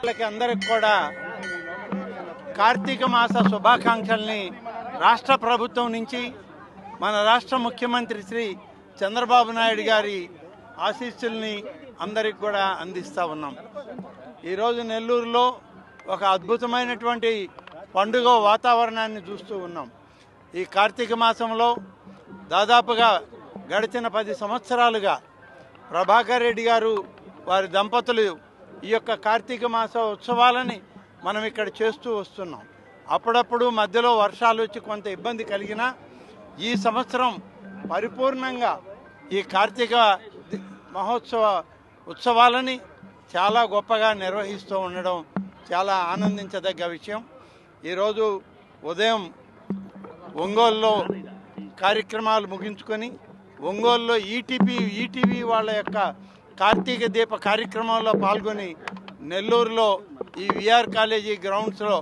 వాళ్ళకి అందరికి కూడా కార్తీక మాస శుభాకాంక్షల్ని రాష్ట్ర ప్రభుత్వం నుంచి మన రాష్ట్ర ముఖ్యమంత్రి శ్రీ చంద్రబాబు నాయుడు గారి ఆశీస్సుల్ని అందరికి కూడా అందిస్తూ ఉన్నాం. ఈరోజు నెల్లూరులో ఒక అద్భుతమైనటువంటి పండుగ వాతావరణాన్ని చూస్తూ ఉన్నాం. ఈ కార్తీక మాసంలో దాదాపుగా గడిచిన పది సంవత్సరాలుగా ప్రభాకర్ రెడ్డి గారు వారి దంపతులు ఈ యొక్క కార్తీక మాస ఉత్సవాలని మనం ఇక్కడ చేస్తూ వస్తున్నాం. అప్పుడప్పుడు మధ్యలో వర్షాలు వచ్చి కొంత ఇబ్బంది కలిగినా ఈ సంవత్సరం పరిపూర్ణంగా ఈ కార్తీక మహోత్సవ ఉత్సవాలని చాలా గొప్పగా నిర్వహిస్తూ ఉండడం చాలా ఆనందించదగ్గ విషయం. ఈరోజు ఉదయం ఒంగోలులో కార్యక్రమాలు ముగించుకొని ఒంగోలులో ఈటీపీ ఈటీవీ వాళ్ళ యొక్క కార్తీక దీప కార్యక్రమంలో పాల్గొని నెల్లూరులో ఈ విఆర్ కాలేజీ గ్రౌండ్స్లో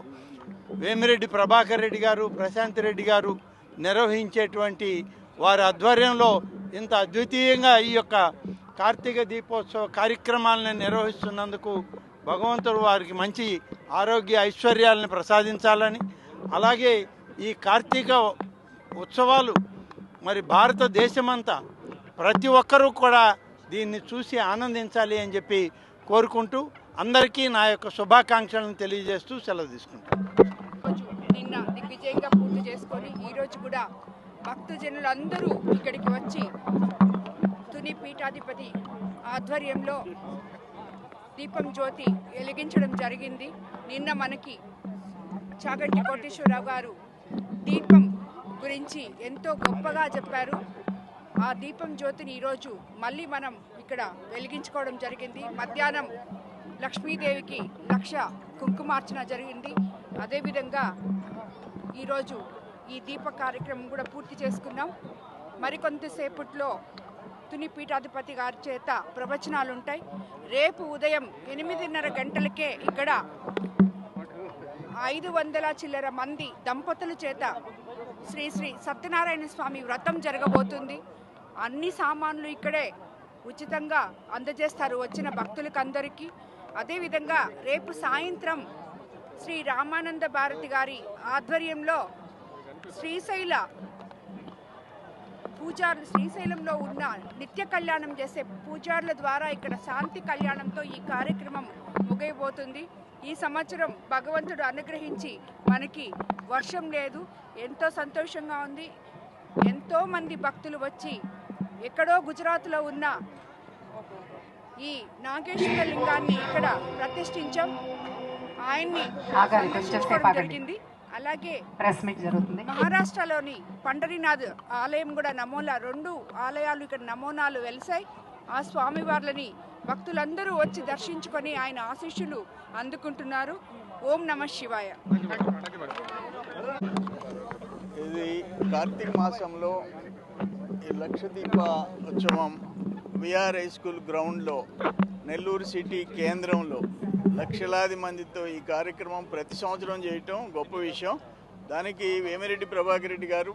వేమిరెడ్డి ప్రభాకర్ రెడ్డి గారు ప్రశాంత్ రెడ్డి గారు నిర్వహించేటువంటి వారి ఆధ్వర్యంలో ఇంత అద్వితీయంగా ఈ యొక్క కార్తీక దీపోత్సవ కార్యక్రమాలను నిర్వహిస్తున్నందుకు భగవంతుడు వారికి మంచి ఆరోగ్య ఐశ్వర్యాలను ప్రసాదించాలని అలాగే ఈ కార్తీక ఉత్సవాలు మరి భారతదేశమంతా ప్రతి ఒక్కరూ కూడా దీన్ని చూసి ఆనందించాలి అని చెప్పి కోరుకుంటూ అందరికీ నా యొక్క శుభాకాంక్షలను తెలియజేస్తూ సెలవు తీసుకుంటాను. రోజు నిన్న దిగ్విజయంగా పూర్తి చేసుకొని ఈరోజు కూడా భక్తజనులందరూ ఇక్కడికి వచ్చి తుని పీఠాధిపతి ఆధ్వర్యంలో దీపం జ్యోతి వెలిగించడం జరిగింది. నిన్న మనకి చాగంటి కోటేశ్వరరావు గారు దీపం గురించి ఎంతో గొప్పగా చెప్పారు. ఆ దీపం జ్యోతిని ఈరోజు మళ్ళీ మనం ఇక్కడ వెలిగించుకోవడం జరిగింది. మధ్యాహ్నం లక్ష్మీదేవికి లక్ష కుంకుమార్చన జరిగింది. అదేవిధంగా ఈరోజు ఈ దీప కార్యక్రమం కూడా పూర్తి చేసుకున్నాం. మరికొంతసేపట్లో తుని పీఠాధిపతి గారి చేత ప్రవచనాలు ఉంటాయి. రేపు ఉదయం ఎనిమిదిన్నర గంటలకే ఇక్కడ ఐదు వందల చిల్లర మంది దంపతుల చేత శ్రీ శ్రీ సత్యనారాయణ స్వామి వ్రతం జరగబోతుంది. అన్ని సామాన్లు ఇక్కడే ఉచితంగా అందజేస్తారు వచ్చిన భక్తులకు అందరికీ అదేవిధంగా రేపు సాయంత్రం శ్రీ రామానంద భారతి గారి ఆధ్వర్యంలో శ్రీశైల పూజారులు శ్రీశైలంలో ఉన్న నిత్య కళ్యాణం చేసే పూజారుల ద్వారా ఇక్కడ శాంతి కళ్యాణంతో ఈ కార్యక్రమం ముగియబోతుంది. ఈ సంవత్సరం భగవంతుడు అనుగ్రహించి మనకి వర్షం లేదు ఎంతో సంతోషంగా ఉంది. ఎంతో మంది భక్తులు వచ్చి ఎక్కడో గుజరాత్లో ఉన్న ఈ నాగేశ్వర లింగాన్ని ఇక్కడ ప్రతిష్ఠించాం. ఆయన్ని. జరిగింది. అలాగే ప్రెస్ మీట్ జరుగుతుంది. మహారాష్ట్రలోని పండరీనాథ్ ఆలయం కూడా నమూనా రెండు ఆలయాలు ఇక్కడ నమూనాలు వెలిసాయి. ఆ స్వామివార్లని భక్తులందరూ వచ్చి దర్శించుకొని ఆయన ఆశీస్సులు అందుకుంటున్నారు. ఓం నమ శివాయ. ఇది కార్తీక మాసంలో ఈ లక్షదీప ఉత్సవం విఆర్ హై స్కూల్ గ్రౌండ్లో నెల్లూరు సిటీ కేంద్రంలో లక్షలాది మందితో ఈ కార్యక్రమం ప్రతి సంవత్సరం చేయటం గొప్ప విషయం. దానికి వేమిరెడ్డి ప్రభాకర్ రెడ్డి గారు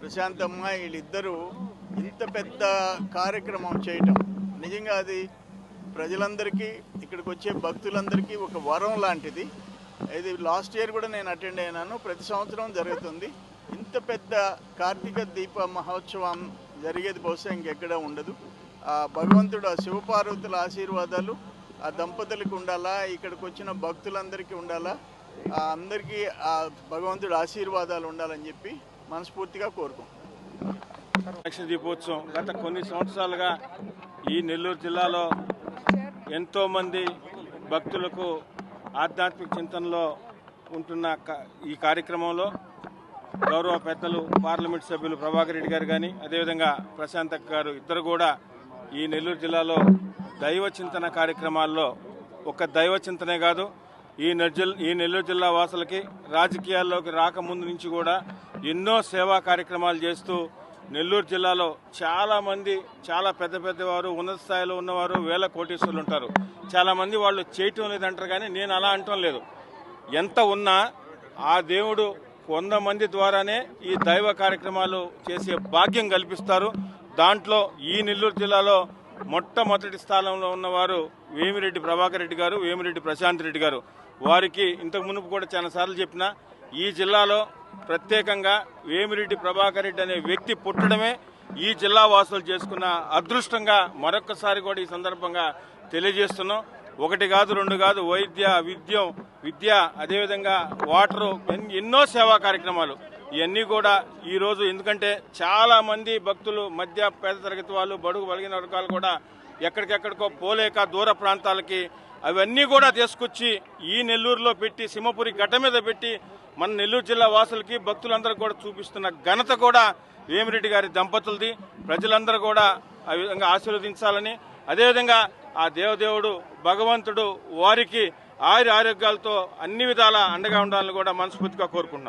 ప్రశాంతమ్మ వీళ్ళిద్దరూ ఇంత పెద్ద కార్యక్రమం చేయటం. నిజంగా అది ప్రజలందరికీ ఇక్కడికి వచ్చే భక్తులందరికీ ఒక వరం లాంటిది. ఇది లాస్ట్ ఇయర్ కూడా నేను అటెండ్ అయినాను. ప్రతి సంవత్సరం జరుగుతుంది. ఇంత పెద్ద కార్తీక దీప మహోత్సవం జరిగేది బహుశా ఇంకెక్కడ ఉండదు. ఆ భగవంతుడు ఆ శివపార్వతుల ఆశీర్వాదాలు ఆ దంపతులకు ఉండాలా ఇక్కడికి వచ్చిన భక్తులందరికీ ఉండాలా అందరికీ ఆ భగవంతుడు ఆశీర్వాదాలు ఉండాలని చెప్పి మనస్ఫూర్తిగా కోరుకుంటాం లక్ష దీపోత్సవం. గత కొన్ని సంవత్సరాలుగా ఈ నెల్లూరు జిల్లాలో ఎంతోమంది భక్తులకు ఆధ్యాత్మిక చింతనలో ఉంటున్న ఈ కార్యక్రమంలో గౌరవ పెద్దలు పార్లమెంట్ సభ్యులు ప్రభాకర్ రెడ్డి గారు కానీ అదేవిధంగా ప్రశాంత్ గారు ఇద్దరు కూడా ఈ నెల్లూరు జిల్లాలో దైవ చింతన కార్యక్రమాల్లో ఒక దైవ చింతనే కాదు. ఈ నెల్ ఈ నెల్లూరు జిల్లా వాసులకి రాజకీయాల్లోకి రాకముందు నుంచి కూడా ఎన్నో సేవా కార్యక్రమాలు చేస్తూ నెల్లూరు జిల్లాలో చాలామంది చాలా పెద్ద పెద్దవారు ఉన్నత స్థాయిలో ఉన్నవారు వేల కోటీశ్వరులు ఉంటారు. చాలామంది వాళ్ళు చేయటం లేదంటారు కానీ నేను అలా అంటం లేదు. ఎంత ఉన్నా ఆ దేవుడు వంద మంది ద్వారానే ఈ దైవ కార్యక్రమాలు చేసే భాగ్యం కల్పిస్తారు. దాంట్లో ఈ నెల్లూరు జిల్లాలో మొట్టమొదటి స్థానంలో ఉన్నవారు వేమిరెడ్డి ప్రభాకర్ రెడ్డి గారు వేమిరెడ్డి ప్రశాంత్ రెడ్డి గారు. వారికి ఇంతకు మునుపు కూడా చాలా సార్లు చెప్పిన ఈ జిల్లాలో ప్రత్యేకంగా వేమిరెడ్డి ప్రభాకర్ రెడ్డి అనే వ్యక్తి పుట్టడమే ఈ జిల్లా వాసులు చేసుకున్న అదృష్టంగా మరొక్కసారి కూడా ఈ సందర్భంగా తెలియజేస్తున్నాం. ఒకటి కాదు రెండు కాదు వైద్య విద్యం విద్య అదేవిధంగా వాటరు ఎన్- ఎన్నో సేవా కార్యక్రమాలు. ఇవన్నీ కూడా ఈ రోజు ఎందుకంటే చాలా మంది భక్తులు మధ్య పేద తరగతి వాళ్ళు బడుగు బలిగిన వర్గాలు కూడా ఎక్కడికెక్కడికో పోలేక దూర ప్రాంతాలకి అవన్నీ కూడా తీసుకొచ్చి ఈ నెల్లూరులో పెట్టి సింహపురి గట్ట మీద పెట్టి మన నెల్లూరు జిల్లా వాసులకి భక్తులందరూ కూడా చూపిస్తున్న ఘనత కూడా వేమిరెడ్డి గారి దంపతులది. ప్రజలందరూ కూడా ఆ విధంగా ఆశీర్వదించాలని అదేవిధంగా ఆ దేవదేవుడు భగవంతుడు వారికి ఆయుర ఆరోగ్యాలతో అన్ని విధాల అండగా ఉండాలని కూడా మనస్ఫూర్తిగా కోరుకుంటున్నాం.